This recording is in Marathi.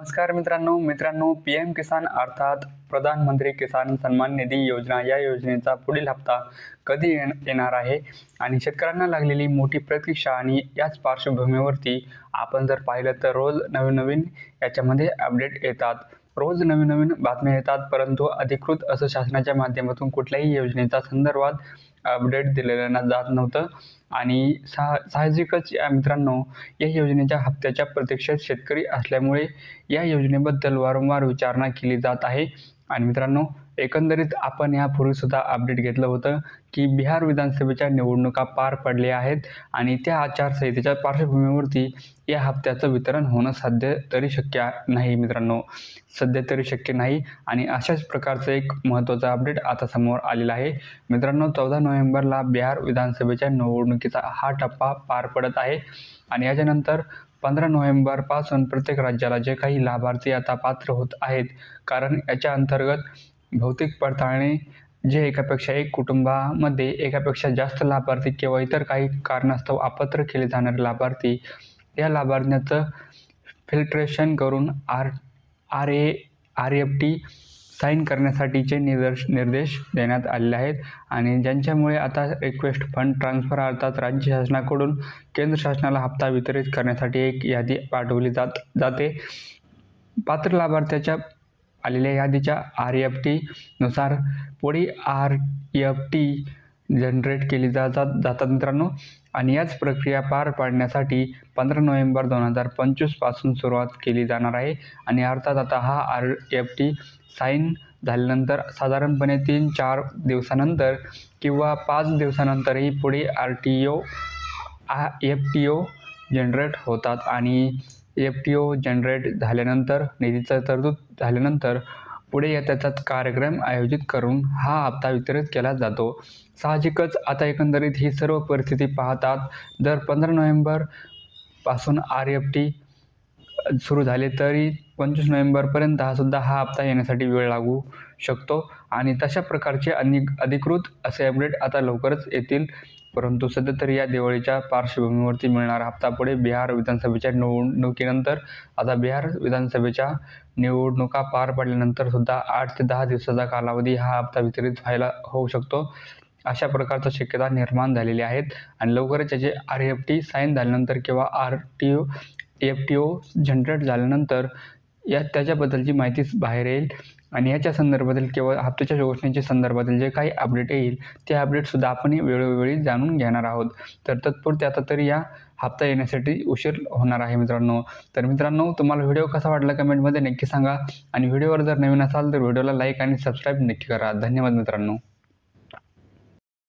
नमस्कार मित्रांनो मित्रांनो पी एम किसान अर्थात प्रधानमंत्री किसान सन्मान निधी योजना या योजनेचा पुढील हप्ता कधी येण- येणार आहे? आणि शेतकऱ्यांना लागलेली मोठी प्रतीक्षा आणि याच पार्श्वभूमीवरती आपण जर पाहिलं तर रोज नवीन नवीन याच्यामध्ये अपडेट येतात. रोज नवीन नवीन बातम्या येतात परंतु अधिकृत असं शासनाच्या माध्यमातून कुठल्याही योजनेचा संदर्भात अपडेट दिलेलं जात नव्हतं. आणि सा साहजिकच या मित्रांनो या योजनेच्या हप्त्याच्या प्रतीक्षेत शेतकरी असल्यामुळे या योजनेबद्दल वारंवार विचारणा केली जात आहे. आणि मित्रांनो एकंदरीत आपण यापूर्वीसुद्धा अपडेट घेतलं होतं की बिहार विधानसभेच्या निवडणुका पार पडल्या आहेत आणि त्या आचारसंहितेच्या पार्श्वभूमीवरती या हप्त्याचं वितरण होणं सध्या तरी शक्य नाही मित्रांनो. सध्या तरी शक्य नाही आणि अशाच प्रकारचं एक महत्त्वाचं अपडेट आता समोर आलेलं आहे. मित्रांनो चौदा नोव्हेंबरला बिहार विधानसभेच्या निवडणुकीचा हा टप्पा पार पडत आहे आणि याच्यानंतर पंधरा नोव्हेंबरपासून प्रत्येक राज्याला जे काही लाभार्थी आता पात्र होत आहेत कारण याच्या अंतर्गत भौतिक पडताळणी जे एकापेक्षा एक कुटुंबामध्ये एकापेक्षा जास्त लाभार्थी किंवा इतर काही कारणास्तव अपात्र केले जाणारे लाभार्थी या लाभार्थ्याचं फिल्ट्रेशन करून R R A R F T sign करण्यासाठीचे निर्देश निर्देश देण्यात आलेले आहेत. आणि ज्यांच्यामुळे आता रिक्वेस्ट फंड ट्रान्स्फर अर्थात राज्य शासनाकडून केंद्र शासनाला हप्ता वितरित करण्यासाठी एक यादी पाठवली जात जाते. पात्र लाभार्थ्याच्या आलेल्या यादीच्या आर एफ टीनुसार पुढे आर एफ टी जनरेट केली जातात जातात मित्रांनो. आणि याच प्रक्रिया पार पाडण्यासाठी पंधरा नोव्हेंबर दोन हजार पंचवीसपासून सुरुवात केली जाणार आहे. आणि अर्थात आता हा आर एफ टी साईन झाल्यानंतर साधारणपणे तीन चार दिवसानंतर किंवा पाच दिवसानंतरही पुढे आर टी ओ आ एफ टी ओ जनरेट होतात. आणि एफ टी ओ जनरेट झाल्यानंतर निधीचा तरतूद झाल्यानंतर पुढे या त्याचा कार्यक्रम आयोजित करून हा हप्ता वितरित केला जातो. साहजिकच आता एकंदरीत ही सर्व परिस्थिती पाहतात. दर पंधरा नोव्हेंबरपासून आर एफ टी सुरू झाले तरी पंचवीस नोव्हेंबरपर्यंत हा सुद्धा हा हप्ता येण्यासाठी वेळ लागू शकतो. आणि तशा प्रकारचे अनेक अधिकृत असे अपडेट आता लवकरच येतील. परंतु सध्या तरी या दिवाळीच्या पार्श्वभूमीवरती मिळणारा हप्ता पुढे बिहार विधानसभेच्या निवडणुकीनंतर आता बिहार विधानसभेच्या निवडणुका पार पडल्यानंतर सुद्धा आठ ते दहा दिवसाचा कालावधी हा हप्ता वितरित व्हायला होऊ शकतो. अशा प्रकारच्या शक्यता निर्माण झालेल्या आहेत आणि लवकरच याचे आर एफ टी साईन झाल्यानंतर किंवा R T O F T O generate झाल्यानंतर या त्याच्याबद्दलची माहिती बाहेर येईल. आणि याच्या संदर्भातील केवळ हप्त्याच्या घोषणेच्या संदर्भातील जे काही अपडेट येईल ते अपडेटसुद्धा आपण वेळोवेळी जाणून घेणार आहोत. तर तत्पुरते आता तरी या हप्ता येण्यासाठी उशीर होणार आहे मित्रांनो. तर मित्रांनो तुम्हाला व्हिडिओ कसा वाटला कमेंटमध्ये नक्की सांगा. आणि व्हिडिओवर जर नवीन असाल तर व्हिडिओला लाईक आणि सबस्क्राईब नक्की करा. धन्यवाद मित्रांनो.